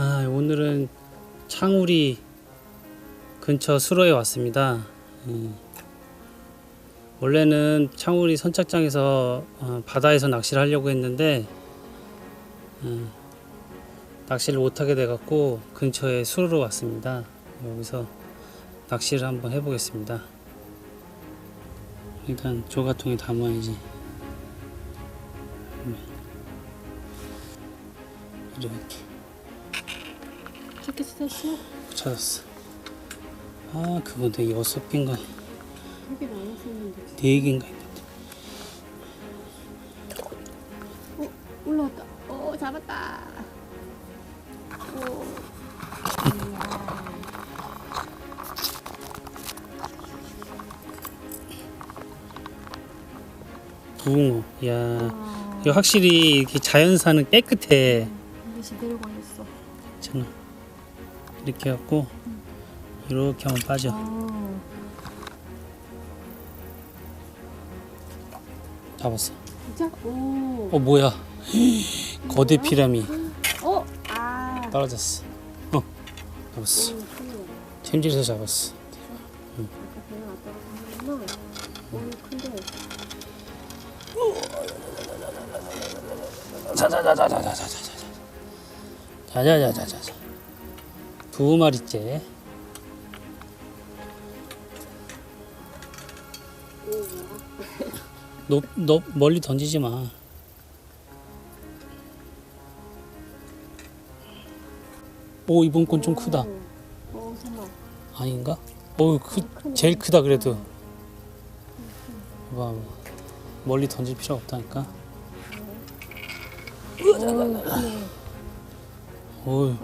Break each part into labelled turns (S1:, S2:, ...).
S1: 아, 오늘은 창우리 근처 수로에 왔습니다. 음, 원래는 창우리 선착장에서 어, 바다에서 낚시를 하려고 했는데 음, 낚시를 못하게 돼갖고 근처에 수로로 왔습니다. 여기서 낚시를 한번 해보겠습니다. 일단 조가통에 담아야지. 음. 이렇게.
S2: 이렇게 찾았어?
S1: 찾았어. 아, 그거 내 여섯 개인가
S2: 되게 많았었는데.
S1: 네 개인가 있는데.
S2: 어, 올라왔다. 어, 잡았다. 오.
S1: 붕어. 야,
S2: 아,
S1: 이거 확실히 이렇게 자연산은 깨끗해.
S2: 이게 제대로 걸렸어.
S1: 괜찮아. 이렇게 해갖고 이렇게 하면 빠져.
S2: 아,
S1: 잡았어.
S2: 진짜? 오.
S1: 어 뭐야? 거대 피라미
S2: 어, 아.
S1: 떨어졌어. 어, 잡았어.
S2: 오, 큰일.
S1: 챔질에서 잡았어.
S2: 아까 배가 왔다 갔다 하는구나. 오, 큰데.
S1: 자자자자자자자자자. 자자자자자자. 두 마리째. 너, 너 멀리 던지지 마. 오 이번 건 좀 크다. 아닌가? 오 크,
S2: 크네.
S1: 제일 크다 그래도. 봐, 멀리 던질 필요 없다니까.
S2: 오,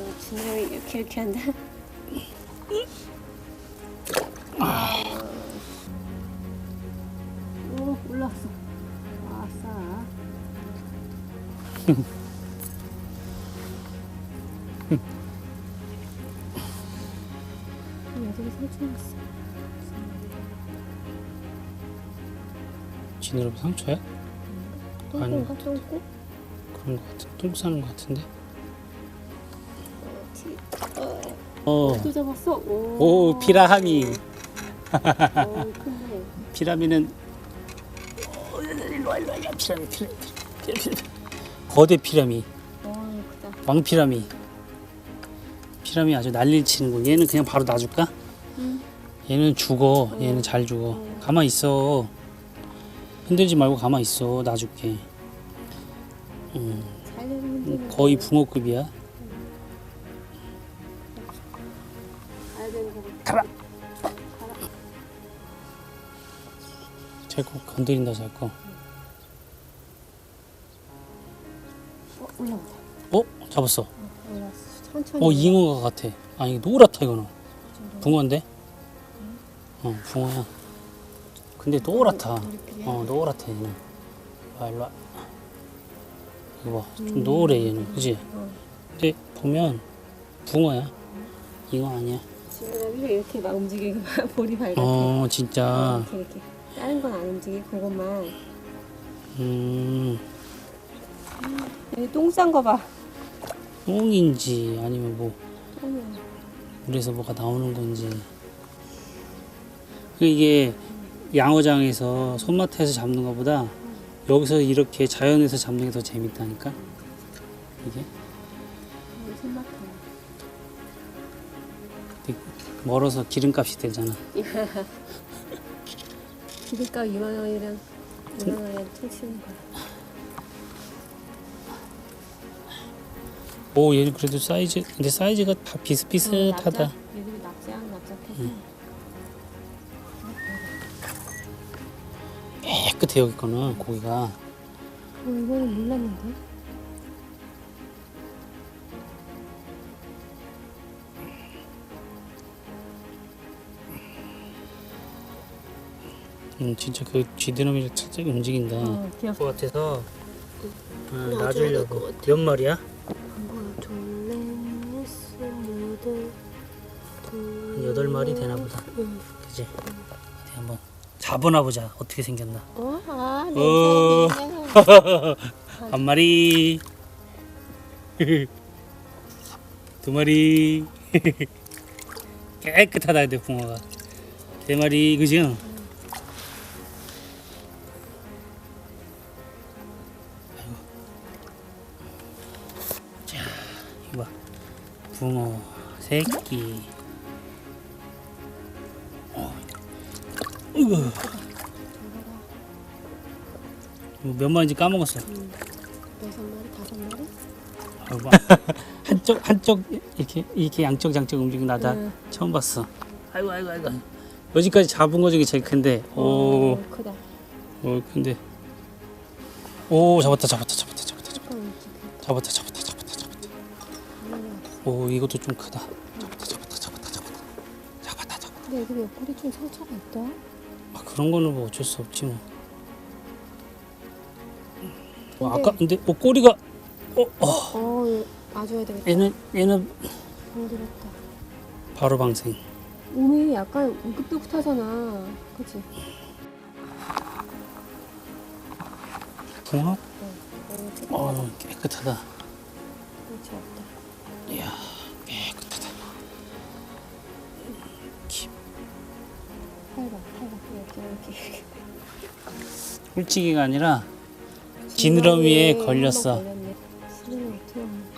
S1: 오,
S2: 그 준영이 이렇게 이렇게 한다. 오 올라왔어. 아싸. 여기 설치했어.
S1: 지느러미 상처야?
S2: 똥꼬인가 똥꼬?
S1: 그런 거 같은, 똥 싸는 거 같은데.
S2: 어, 어, 또 잡았어. 오.
S1: 오 피라미.
S2: 오 큰데.
S1: 피라미는 어, 일로 와 일로 와 일로 와. 피라미 피라미 피라미 피라미. 거대 피라미,
S2: 오 크다.
S1: 왕 피라미. 피라미 아주 난리를 치는군. 얘는 그냥 바로 놔줄까?
S2: 응.
S1: 얘는 죽어. 얘는 잘 죽어. 가만 있어. 흔들지 말고 가만 있어. 놔줄게. 음,
S2: 잘 흔드는.
S1: 거의 붕어급이야. 자꾸 건드린다 자꾸.
S2: 어 올라온다.
S1: 어? 잡았어.
S2: 올라왔어. 천천히.
S1: 어 잉어 같아. 아니 노랗다 이거는. 붕어인데? 어 붕어야. 근데 노랗다. 어 노랗다 얘는. 와 일로 와. 이거 봐. 좀 노래 얘는. 그지?
S2: 어.
S1: 근데 보면 붕어야. 잉어 아니야.
S2: 지느러미가 이렇게 막 움직이고 볼이 밝아.
S1: 어 진짜.
S2: 이렇게 이렇게. 다른 건 안 움직이고 그것만.
S1: 음
S2: 여기 똥 싼 거 봐.
S1: 똥인지 아니면 뭐. 물에서 뭐가 나오는 건지. 그 이게 양어장에서 손마트에서 잡는 것보다 여기서 이렇게 자연에서 잡는 게 더 재밌다니까. 이게 멀어서 기름값이 들잖아.
S2: 기름값 2만 원이랑 2만 원이랑 퉁치는 거야.
S1: 오 얘는 그래도 사이즈 근데 사이즈가 다 비슷비슷하다.
S2: 납작. 얘들이 납작 납작해서.
S1: 깨끗해 여기 거는 고기가.
S2: 어 이거는 몰랐는데.
S1: 음 진짜 그 쥐드러미를 살짝 움직인다.
S2: 어 귀엽.
S1: 것 같아서 어,
S2: 놔줘야
S1: 놔주려고. 몇 마리야?
S2: 한
S1: 여덟 마리 되나 보다.
S2: 응.
S1: 그지? 어디 한번 잡아나 보자. 어떻게 생겼나?
S2: 어? 아,
S1: 어.
S2: 냄새.
S1: 한 마리. 두 마리. 깨끗하다 근데 붕어가. 세 마리 그죠? 붕어 새끼. 어. 몇 마리인지 까먹었어.
S2: 여섯 마리, 다섯 마리?
S1: 아이고, 한쪽 한쪽 이렇게 이렇게 양쪽 양쪽 움직이고 나다
S2: 응.
S1: 처음 봤어. 아이고 아이고 아이고. 여지까지 잡은 거 중에 제일 큰데. 오,
S2: 어, 크다.
S1: 오 근데. 오 잡았다 잡았다 잡았다 잡았다 잡았다 잡았다 잡았다 잡았다. 오 이것도 좀 크다. 잡았다 잡았다 잡았다 잡았다 잡았다 잡았다.
S2: 근데 여기 옆구리 좀 상처가 있다.
S1: 아 그런 거는 뭐 어쩔 수 없지 뭐. 뭐
S2: 근데-
S1: 아까 근데 어 꼬리가 어, 어
S2: 어, 얘 놔줘야 되겠다.
S1: 얘는 얘는
S2: 힘들었다.
S1: 바로 방생.
S2: 몸이 약간 우긋우긋하잖아. 그치?
S1: 붕어?
S2: 어, 어,
S1: 어 깨끗하다.
S2: 그렇지 없다.
S1: 이야 깨끗하다.
S2: 팔봐, 팔봐. 이렇게, 이렇게, 이렇게.
S1: 홀치기가 아니라 지느러미에 걸렸어.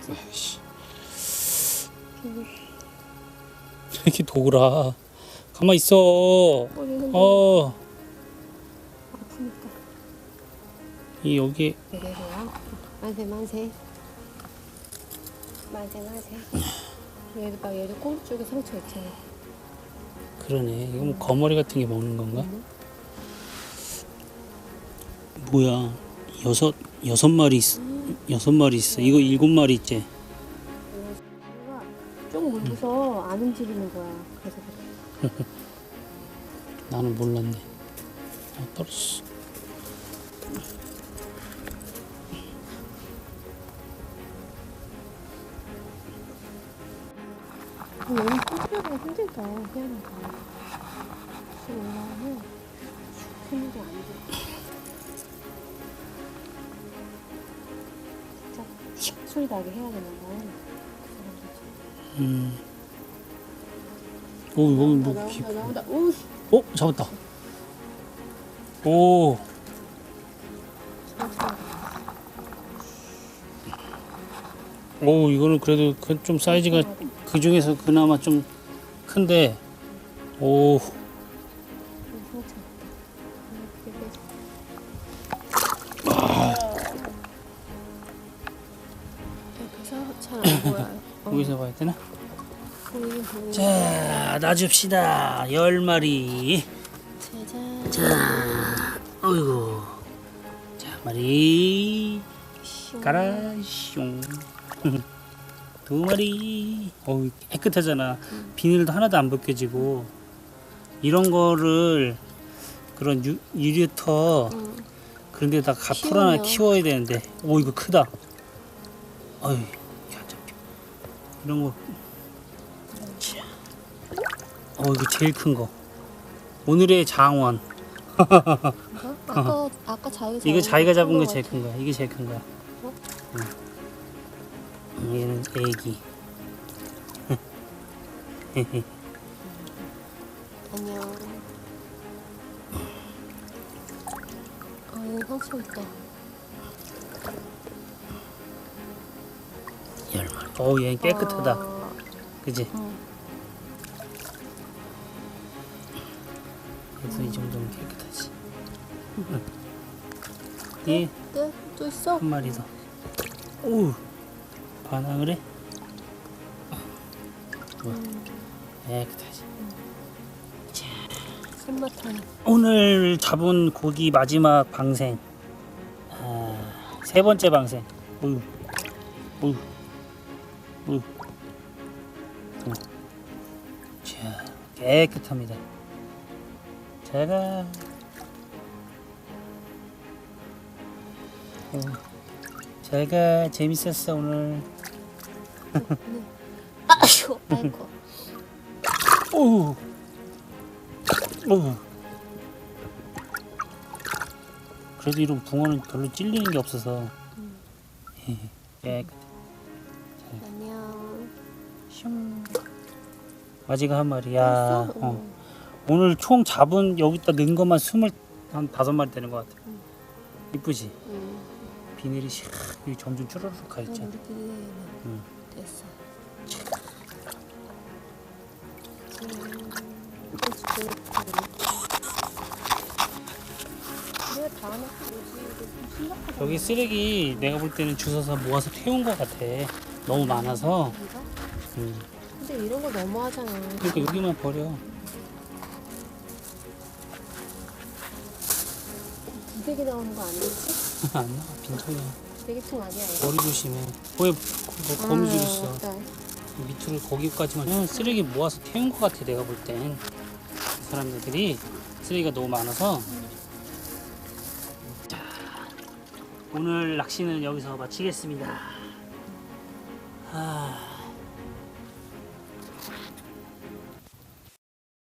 S1: 아이씨, 이렇게 돌아. 가만 있어.
S2: 흔들
S1: 어,
S2: 아프니까.
S1: 이 여기
S2: 이래서요. 만세, 만세. 만세, 만세. 얘도 봐, 얘도 꼬리 쪽에 상처 있잖아.
S1: 그러네. 이거 뭐 거머리 같은 게 먹는 건가?
S2: 음.
S1: 뭐야? 여섯 여섯 마리 있, 여섯 마리 있어. 이거 일곱 마리 있지.
S2: 좀 물려서 안 움직이는 거야. 그래서 그래.
S1: 나는 몰랐네. 아, 떨어졌어.
S2: 얘는 뽀뽀가 힘들다. 희한하다. 쑥 올라오면 힘이 안 돼. 진짜 슉 소리 나게 해야 봐. 그
S1: 음. 오, 여기. 뭐.
S2: 나온다, 나온다. 오,
S1: 어, 잡았다. 오, 오, 이거는 그래도 그좀 사이즈가 그 중에서 그나마 좀 큰데, 오,
S2: 여기서 잘안 보여요. 어,
S1: 여기서 봐야 되나?
S2: 보이긴 보이는데.
S1: 자, 놔줍시다. 열 마리.
S2: 짜잔.
S1: 자, 어이구. 자, 마리.
S2: 슝.
S1: 가라, 숑. 두 마리. 어우, 깨끗하잖아. 비닐도 하나도 안 벗겨지고. 이런 거를 그런 유, 유리터
S2: 응.
S1: 그런 데다 가풀 하나
S2: 키우면.
S1: 키워야 되는데. 오, 이거 크다. 잡혀. 이런 거. 자. 어, 이거 제일 큰 거. 오늘의 장원.
S2: 이거? 아까 아까 자기가
S1: 이거 자기가
S2: 거
S1: 잡은
S2: 거큰
S1: 제일. 큰 거야. 이게 제일 큰 거야.
S2: 어?
S1: 응. 얘는 애기.
S2: 안녕. 아, 얘 상처 있다.
S1: 열 마리. 어우, 얘는 깨끗하다.
S2: 아,
S1: 그지?
S2: 응.
S1: 그래서 이 정도면 깨끗하지. 얘
S2: 네? 또 있어?
S1: 한 마리 더. 오, 반항을 해? 뭐, 깨끗하지.
S2: 손맛하네.
S1: 오늘 잡은 고기 마지막 방생. 아, 세 번째 방생. 어유, 어유, 어유. 어. 자, 깨끗합니다. 제가 어, 제가 재밌었어 오늘.
S2: 아이고, 아이고.
S1: 오. 오. 그래도 이런 붕어는 별로 찔리는 게 없어서. 예.
S2: 안녕.
S1: 슝. 아직 한 마리 야.
S2: 벌써?
S1: 어. 오늘 총 잡은 여기다 넣은 것만 스물 한 다섯 마리 되는 것 같아.
S2: 응.
S1: 이쁘지?
S2: 응.
S1: 비늘이 샥 여기 점점 쭈르륵 가 있잖아.
S2: 우리끼리
S1: 응.
S2: 됐어.
S1: 여기 쓰레기 내가 볼 때는 주워서 모아서 태운 것 같아. 너무 많아서. 음.
S2: 근데 이런 거 너무하잖아.
S1: 그러니까 여기만 버려.
S2: 기대기 나오는 거 아니지?
S1: 안 나와 빈통이야.
S2: 아니야 이거?
S1: 머리 조심해. 거기 뭐 거미줄
S2: 아,
S1: 있어.
S2: 맞다.
S1: 밑으로 거기까지만 그냥 쓰레기 모아서 태운 것 같아 내가 볼 땐. 이 사람들이 쓰레기가 너무 많아서. 자, 오늘 낚시는 여기서 마치겠습니다. 아,